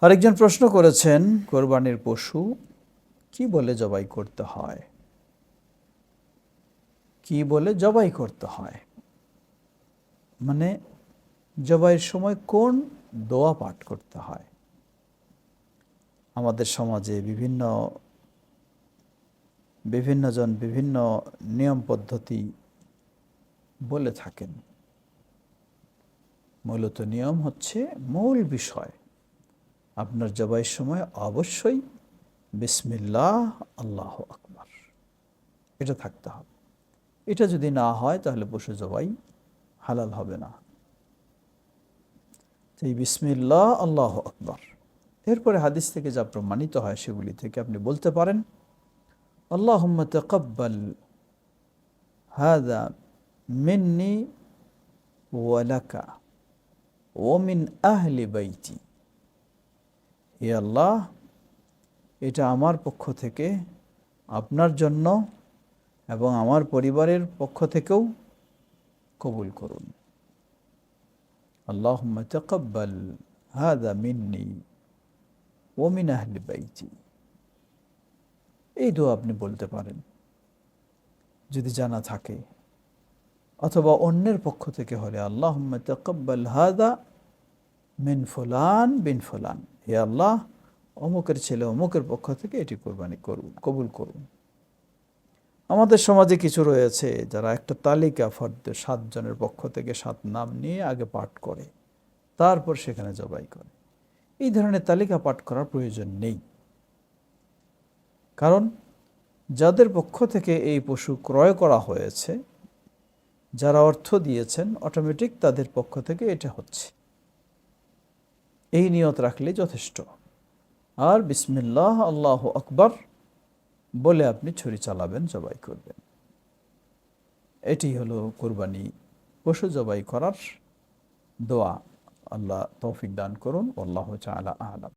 আরেকজন প্রশ্ন করেছেন, কোরবানির পশু কি বলে জবাই করতে হয়? কি বলে জবাই করতে হয়? মানে জবাইয়ের সময় কোন দোয়া পাঠ করতে হয়? আমাদের সমাজে বিভিন্ন বিভিন্নজন বিভিন্ন নিয়ম পদ্ধতি বলে থাকেন। মূলত নিয়ম হচ্ছে মূল বিষয়। আপনার জবাইয়ের সময় অবশ্যই বিসমিল্লাহ, আল্লাহ আকবার। এটা থাকতে হবে। এটা যদি না হয়, তাহলে পশু জবাই হালাল হবে না। এই বিসমিল্লাহ, আল্লাহ আকবার। এরপরে হাদিস থেকে যা প্রমাণিত হয়, সেগুলি থেকে আপনি বলতে পারেন আল্লাহ তকব্বাল হাদা মিন্নি ওয়ালাকা ওমিন আহলি বাইতি। হে আল্লাহ, এটা আমার পক্ষ থেকে, আপনার জন্য এবং আমার পরিবারের পক্ষ থেকেও কবুল করুন। আল্লাহ তকব্বাল হাদা মিন্নি ওমিন আহলি বাইতি। এই দোয়া আপনি বলতে পারেন, যদি জানা থাকে। অথবা অন্যের পক্ষ থেকে হলে আল্লাহ তকব্বাল হাদা মিন ফুলান, বিন ফুলান। হে আল্লাহ, অমুকের ছেলে অমুকের পক্ষ থেকে এটি কোরবানি করুন, কবুল করুন। আমাদের সমাজে কিছু রয়েছে যারা একটা তালিকা ফর্দ সাতজনের পক্ষ থেকে সাত নাম নিয়ে আগে পাঠ করে, তারপর সেখানে জবাই করে। এই ধরনের তালিকা পাঠ করার প্রয়োজন নেই। কারণ যাদের পক্ষ থেকে এই পশু ক্রয় করা হয়েছে, যারা অর্থ দিয়েছেন অটোমেটিক তাদের পক্ষ থেকে এটা হচ্ছে। এই নিয়ত রাখলে যথেষ্ট। আর বিসমিল্লাহ, আল্লাহ আকবর বলে আপনি ছুরি চালাবেন, জবাই করবেন। এটি হলো কোরবানি, পশু জবাই করার দোয়া। আল্লাহ তৌফিক দান করুন আল্লাহ চালা আলাম।